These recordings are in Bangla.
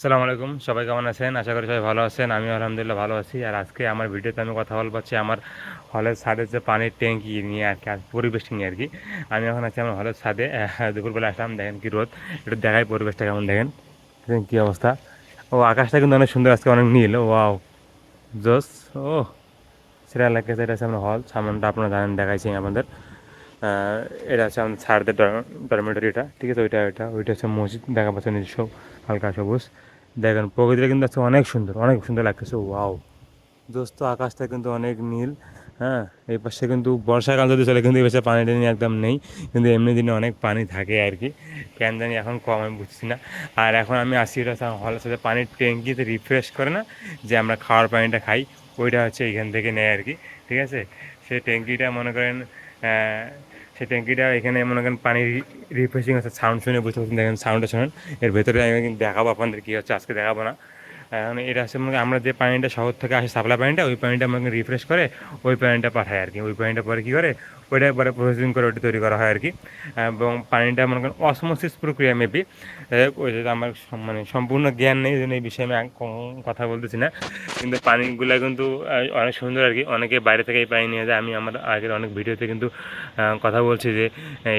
আসসালামু আলাইকুম। সবাই কেমন আছেন? আশা করি সবাই ভালো আছেন। আমি আলহামদুলিল্লাহ ভালো আছি। আর আজকে আমার ভিডিওতে আমি কথা বলব হচ্ছে আমার হলের ছাদের যে পানির ট্যাঙ্কি নিয়ে আর কি, আর পরিবেশটা নিয়ে আর কি। আমি এখন আছি আমার হলের ছাদে। দুপুরবেলা আসলাম, দেখেন কি রোদ। একটু দেখাই পরিবেশটা কেমন, দেখেন। কী অবস্থা। ও, আকাশটা কিন্তু অনেক সুন্দর, আজকে অনেক নীল। ওয়াও। জোস। ও সেটা লাগছে এটা হচ্ছে আমার হল। সামনটা আপনারা জানেন, দেখাইছি আমাদের এটা হচ্ছে আমাদের ছাড়দের ডরমেটরিটা। ঠিক আছে, ওইটা ওইটা ওইটা হচ্ছে মসজিদ। দেখা পাচ্ছে নিজস্ব, হালকা সবুজ। দেখেন, প্রকৃতিটা কিন্তু আজকে অনেক সুন্দর অনেক সুন্দর লাগতেছে, ওয়াও। দোস্ত, আকাশটা কিন্তু অনেক নীল হ্যাঁ? এই পাশে কিন্তু বর্ষাকাল, যদি চলে কিন্তু এই পাশে পানি টানি একদম নেই, কিন্তু এমনি দিনে অনেক পানি থাকে আর কি। কেন জানি এখন কম, আমি বুঝছি না। আর এখন আমি আসি হলের সাথে পানির ট্যাঙ্কিতে রিফ্রেশ করে না, যে আমরা খাওয়ার পানিটা খাই, ওইটা হচ্ছে এইখান থেকে নেয় আর কি, ঠিক আছে? সেই ট্যাঙ্কিটা মনে করেন সেই ট্যাঙ্কিটা এখানে মনে করেন পানি রিফ্রেশিং আছে সাউন্ড শুনে বুঝতে পারছেন, দেখেন সাউন্ডটা শুনেন। এর ভেতরে আমি দেখাবো আপনাদের কী হচ্ছে, আজকে দেখাবো না। এটা হচ্ছে আমরা যে পানিটা শহর থেকে আসে সাপ্লাই পানিটা, ওই পানিটা আমাকে রিফ্রেশ করে ওই পানিটা পাঠায় আর কি। ওই পানিটা পরে কী করে? ওইটা পরে প্রসেসিং করে ওটা তৈরি করা হয় আর কি। এবং পানিটা মনে করেন অসমোসিস প্রক্রিয়া মেবি ওই যে আমার মানে সম্পূর্ণ জ্ঞান নেই জন্য এই বিষয়ে আমি কথা বলতেছি না। কিন্তু পানিগুলো কিন্তু অনেক সুন্দর আর কি। অনেকে বাইরে থেকে এই পানি নিয়ে যায়। আমি আমার আগের অনেক ভিডিওতে কিন্তু কথা বলছি যে,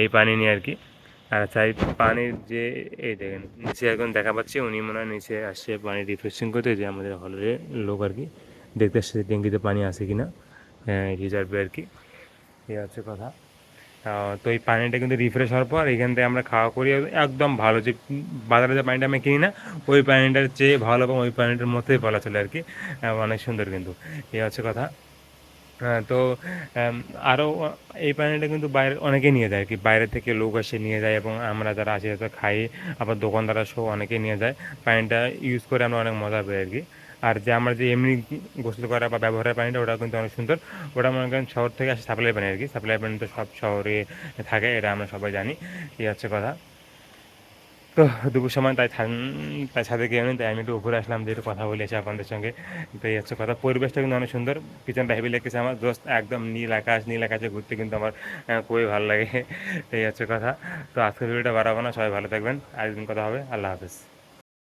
এই পানি নিয়ে আর কি। আর চাই পানির যে, এই দেখেন, নিচে এখন দেখা পাচ্ছি উনি মনে হয় নিচে আসছে পানি রিফ্রেশিং করতে যে আমাদের হলের লোক আর কি। দেখতে আসছে ট্যাঙ্কিতে পানি আছে কিনা রিজার্ভে আর কি। এই হচ্ছে কথা। তো এই পানিটা কিন্তু রিফ্রেশ হওয়ার পর এখান থেকে আমরা খাওয়া করি। একদম ভালো যে, বাজারে যে পানিটা আমি কিনি না, ওই পানিটার চেয়ে ভালো এবং ওই পানিটার মধ্যেই বলা চলে আর কি। অনেক সুন্দর কিন্তু। এই হচ্ছে কথা। তো আরও এই পানিটা কিন্তু বাইরে, অনেকে নিয়ে যায় আর কি বাইরে থেকে লোক এসে নিয়ে যায় এবং আমরা যারা আসি হয়তো খাই, আবার দোকানদাররা সহ অনেকে নিয়ে যায়। পানিটা ইউজ করে আমরা অনেক মজা পাই আর কি আর যে আমরা যে এমনি গোসল করা বা ব্যবহারের পানিটা ওটা কিন্তু অনেক সুন্দর। ওটা মনে করেন শহর থেকে আসে সাপ্লাই পানি আর কি সাপ্লাই পানি তো সব শহরে থাকে, এটা আমরা সবাই জানি। এই হচ্ছে কথা। তো দুপুর সময় তাই তাই ছাদে গিয়ে তাই আমি একটু উপরে আসলাম, যেহেতু কথা বলেছি আপনাদের সঙ্গে। তো এই হচ্ছে কথা, পরিবেশটা কিন্তু অনেক সুন্দর। পিছনটা হেভি লেগেছে আমার, দোস্ত একদম নীল আকাশ, নীল আকাশে ঘুরতে কিন্তু আমার খুবই ভালো লাগে। তো এই হচ্ছে কথা। তো আজকের ভিডিওটা বাড়াবো না, সবাই ভালো থাকবেন। আরেকদিন কথা হবে। আল্লাহ হাফেজ।